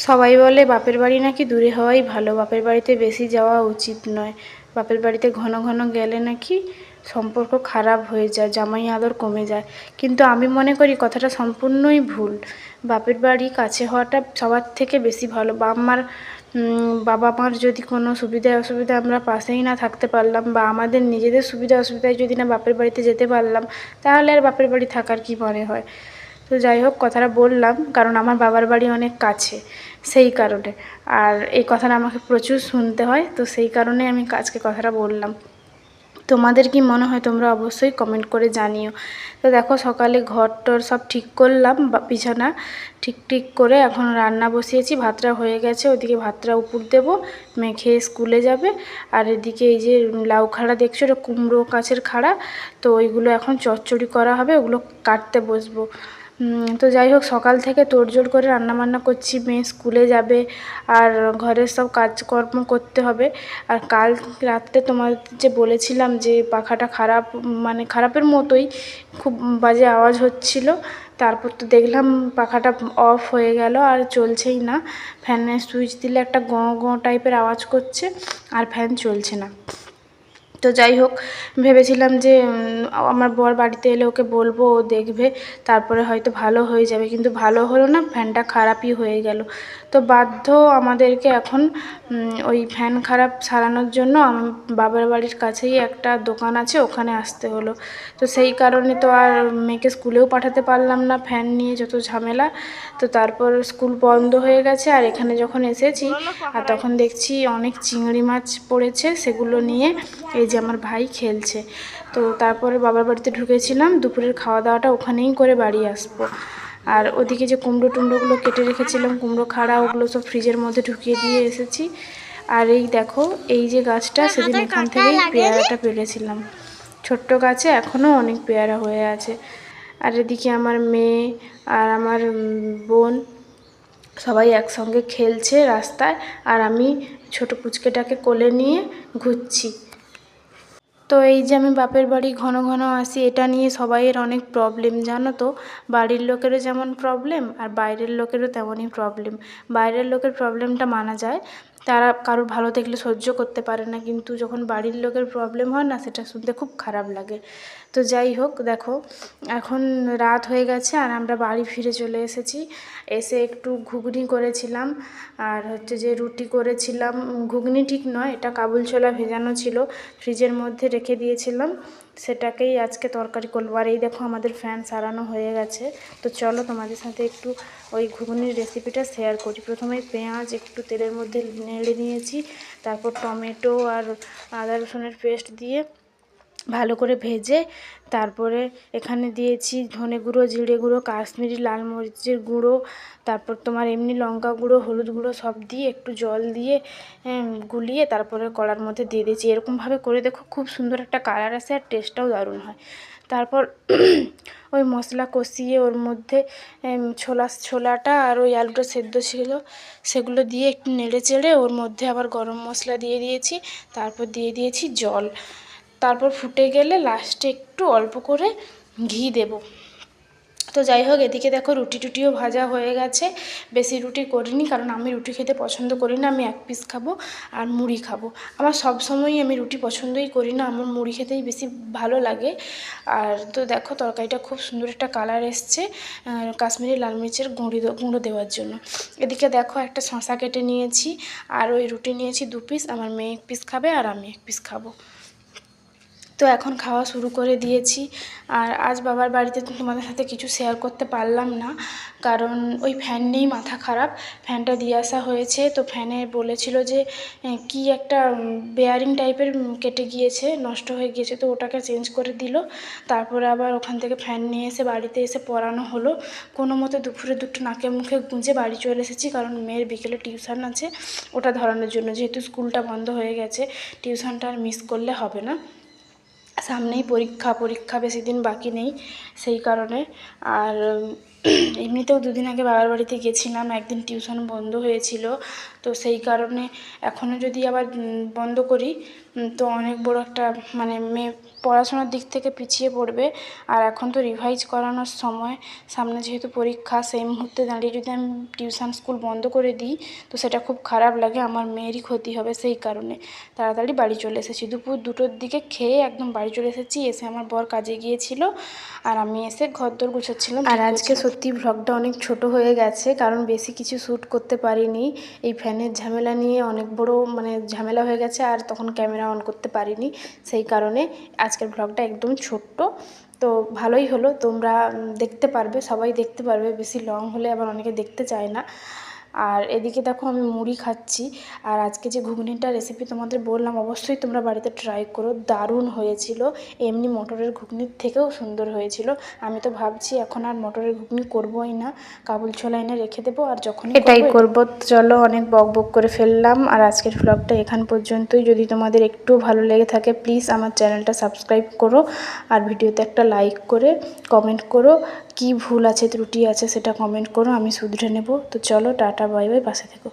সবাই বলে বাপের বাড়ি নাকি দূরে হওয়াই ভালো, বাপের বাড়িতে বেশি যাওয়া উচিত নয়। বাপের বাড়িতে ঘন ঘন গেলে নাকি সম্পর্ক খারাপ হয়ে যায়, জামাই আদর কমে যায়। কিন্তু আমি মনে করি কথাটা সম্পূর্ণই ভুল। বাপের বাড়ি কাছে হওয়াটা সবার থেকে বেশি ভালো। বাপ মার বাবা মার যদি কোনো সুবিধা অসুবিধা আমরা পাশেই না থাকতে পারলাম বা আমাদের নিজেদের সুবিধা অসুবিধায় যদি না বাপের বাড়িতে যেতে পারলাম, তাহলে আর বাপের বাড়ি থাকার কী মনে হয়? তো যাই হোক, কথাটা বললাম, কারণ আমার বাবার বাড়ি অনেক কাছে, সেই কারণে। আর এই কথাটা আমাকে প্রচুর শুনতে হয়, তো সেই কারণে আমি আজকে কথাটা বললাম। তোমাদের কি মনে হয় তোমরা অবশ্যই কমেন্ট করে জানিও। তো দেখো, সকালে ঘর টর সব ঠিক করলাম বিছানা ঠিক ঠিক করে এখন রান্না বসিয়েছি, ভাতটা হয়ে গেছে, ওদিকে ভাতটা উপর দেব মেয়ে খেয়ে স্কুলে যাবে। আর এদিকে এই যে লাউ খাড়া দেখছ এটা কুমড়ো গাছের খাড়া, তো ওইগুলো এখন চচ্চড়ি করা হবে, ওগুলো কাটতে বসবো। তো যাই হোক, সকাল থেকে তোড়জোড় করে রান্নাবান্না করছি। মেয়ে স্কুলে যাবে আর ঘরের সব কাজকর্ম করতে হবে। আর কাল রাত্রে তোমাদের যে বলেছিলাম যে পাখাটা খারাপ মানে খারাপের মতোই খুব বাজে আওয়াজ হচ্ছিল, তারপর তো দেখলাম পাখাটা অফ হয়ে গেল আর চলছেই না। ফ্যানের সুইচ দিলে একটা গঁ গঁ টাইপের আওয়াজ করছে, আর ফ্যান চলছে না। তো যাই হোক, ভেবেছিলাম যে আমার বর বাড়িতে এলে ওকে বলব, ও দেখবে, তারপরে হয়তো ভালো হয়ে যাবে। কিন্তু ভালো হলো না, ফ্যানটা খারাপই হয়ে গেল। তো বাধ্য আমাদেরকে এখন ওই ফ্যান খারাপ সারানোর জন্য আমার বাবার বাড়ির কাছেই একটা দোকান আছে, ওখানে আসতে হলো। তো সেই কারণে তো আর মেয়েকে স্কুলেও পাঠাতে পারলাম না, ফ্যান নিয়ে যত ঝামেলা। তো তারপর স্কুল বন্ধ হয়ে গেছে, আর এখানে যখন এসেছি, আর তখন দেখছি অনেক চিংড়ি মাছ পড়েছে, সেগুলো নিয়ে এই যে আমার ভাই খেলছে। তো তারপরে বাবার বাড়িতে ঢুকেছিলাম, দুপুরের খাওয়া দাওয়াটা ওখানেই করে বাড়ি আসব। আর ওদিকে যে কুমড়ো টুমড়োগুলো কেটে রেখেছিলাম কুমড়ো খাড়া ওগুলো সব ফ্রিজের মধ্যে ঢুকিয়ে দিয়ে এসেছি। আর এই দেখো এই যে গাছটা সেদিন এখান থেকেই পেয়ারাটা পেরেছিলাম। ছোট্ট গাছে এখনও অনেক পেয়ারা হয়ে আছে। আর এদিকে আমার মেয়ে আর আমার বোন সবাই একসঙ্গে খেলছে রাস্তায়। আর আমি ছোট পুচকেটাকে কোলে নিয়ে ঘুরছি। তো এই যে আমি বাপের বাড়ি ঘন ঘন আসি, এটা নিয়ে সবাইয়ের অনেক প্রবলেম জানো তো? বাড়ির লোকেরও যেমন প্রবলেম আর বাইরের লোকেরও তেমনই প্রবলেম বাইরের লোকের প্রবলেমটা মানা যায়। তারা কারোর ভালো দেখলে সহ্য করতে পারে না, কিন্তু যখন বাড়ির লোকের প্রবলেম হয় না, সেটা শুনতে খুব খারাপ লাগে। তো যাই হোক, দেখো, এখন রাত হয়ে গেছে আর আমরা বাড়ি ফিরে চলে এসেছি। এসে একটু ঘুগনি করেছিলাম, আর হচ্ছে যে রুটি করেছিলাম। ঘুগনি ঠিক নয়, এটা কাবুল ছোলা ভেজানো ছিল, ফ্রিজের মধ্যে রেখে দিয়েছিলাম। সেটাকেই আজকে তরকারি করব। আর এই দেখো আমাদের ফ্যান সারানো হয়ে গেছে। তো চলো তোমাদের সাথে একটু ওই ঘুগনির রেসিপিটা শেয়ার করি। প্রথমে পেঁয়াজ, একটু তেলের মধ্যে নেড়ে নিয়েছি। তারপর টমেটো আর আদা রসুনের পেস্ট দিয়ে ভালো করে ভেজে তারপরে এখানে দিয়েছি ধনে গুঁড়ো, জিরে গুঁড়ো, কাশ্মীরি লাল মরিচের গুঁড়ো, তারপর তোমার এমনি লঙ্কা গুঁড়ো, হলুদ গুঁড়ো সব দিয়ে একটু জল দিয়ে গুলিয়ে তারপরে কড়ার মধ্যে দিয়ে দিয়েছি। এরকমভাবে করে দেখো খুব সুন্দর একটা কালার আসে আর টেস্টটাও দারুণ হয়। তারপর ওই মশলা কষিয়ে ওর মধ্যে ছোলা, ছোলাটা আর ওই আলুটা সেদ্ধ ছিল, সেগুলো দিয়ে একটু নেড়ে চেড়ে ওর মধ্যে আবার গরম মশলা দিয়ে দিয়েছি, তারপর দিয়ে দিয়েছি জল। তারপর ফুটে গেলে লাস্টে একটু অল্প করে ঘি দেব। তো যাই হোক, এদিকে দেখো রুটি টুটিও ভাজা হয়ে গেছে। বেশি রুটি করিনি, কারণ আমি রুটি খেতে পছন্দ করি না, আমি এক পিস খাব আর মুড়ি খাব। আমার সব সময়ই আমি রুটি পছন্দই করি না, আমার মুড়ি খেতেই বেশি ভালো লাগে। আর তো দেখো, তরকারিটা খুব সুন্দর একটা কালার এসছে কাশ্মীরি লাল মির্চের গুঁড়ি গুঁড়ো দেওয়ার জন্য। এদিকে দেখো একটা শশা কেটে নিয়েছি, আর ওই রুটি নিয়েছি দু পিস আমার মেয়ে এক পিস খাবে আর আমি এক পিস খাব। তো এখন খাওয়া শুরু করে দিয়েছি। আর আজ বাবার বাড়িতে তোমাদের সাথে কিছু শেয়ার করতে পারলাম না। কারণ ওই ফ্যান নেই মাথা খারাপ। ফ্যানটা দিয়ে আসা হয়েছে। তো ফ্যানে বলেছিল যে কি একটা বেয়ারিং টাইপের কেটে গিয়েছে, নষ্ট হয়ে গিয়েছে। তো ওটাকে চেঞ্জ করে দিল। তারপরে আবার ওখান থেকে ফ্যান নিয়ে এসে বাড়িতে এসে পরানো হলো। কোনো মতে দুপুরে দুটো নাকে মুখে গুঁজে বাড়ি চলে এসেছি। কারণ মেয়ের বিকেলে টিউশন আছে। ওটা ধরানোর জন্য। যেহেতু স্কুলটা বন্ধ হয়ে গেছে টিউশনটা আর মিস করলে হবে না। সামনেই পরীক্ষা পরীক্ষা বেশি দিন বাকি নেই সেই কারণে। আর এমনিতেও দুদিন আগে বাবার বাড়িতে গেছিলাম, একদিন টিউশন বন্ধ হয়েছিল। তো সেই কারণে এখনও যদি আবার বন্ধ করি তো অনেক বড় একটা মানে মেয়ে পড়াশোনার দিক থেকে পিছিয়ে পড়বে। আর এখন তো রিভাইজ করানোর সময় সামনে যেহেতু পরীক্ষা সেই মুহূর্তে দাঁড়িয়ে যদি আমি টিউশন স্কুল বন্ধ করে দিই তো সেটা খুব খারাপ লাগে আমার মেয়েরই ক্ষতি হবে সেই কারণে। তাড়াতাড়ি বাড়ি চলে এসেছি। দুপুর দুটোর দিকে খেয়ে একদম বাড়ি চলে এসেছি এসে আমার বর কাজে গিয়েছিল আর আমি এসে ঘরদোর গুছোচ্ছিলাম আর আজকে সত্যি ভ্লগটা অনেক ছোট হয়ে গেছে কারণ বেশি কিছু শ্যুট করতে পারিনি। এই ফ্যানের ঝামেলা নিয়ে অনেক বড় মানে ঝামেলা হয়ে গেছে আর তখন ক্যামেরা অন করতে পারিনি সেই কারণে আজকের ব্লগটা একদম ছোট্ট। তো ভালোই হলো, তোমরা দেখতে পারবে, সবাই দেখতে পারবে, বেশি লং হলে আবার অনেকে দেখতে চায় না। আর এদিকে দেখো আমি মুড়ি খাচ্ছি। আর আজকে যে ঘুগনিটা রেসিপি তোমাদের বললাম অবশ্যই তোমরা বাড়িতে ট্রাই করো। দারুণ হয়েছিল। এমনি মটরের ঘুগনির থেকেও সুন্দর হয়েছিল। আমি তো ভাবছি এখন আর মটরের ঘুগনি করবোই না। কাবুল ছোলা এনে রেখে দেবো আর যখন এটাই করব। চলো অনেক বক বক করে ফেললাম। আর আজকের ব্লগটা এখান পর্যন্তই। যদি তোমাদের একটু ভালো লেগে থাকে প্লিজ আমার চ্যানেলটা সাবস্ক্রাইব করো। আর ভিডিওতে একটা লাইক করে কমেন্ট করো। কি ভুল আছে ত্রুটি আছে সেটা কমেন্ট করো। আমি শুধরে নেব। তো চলো টাটা বাই বাই পাশে থেকো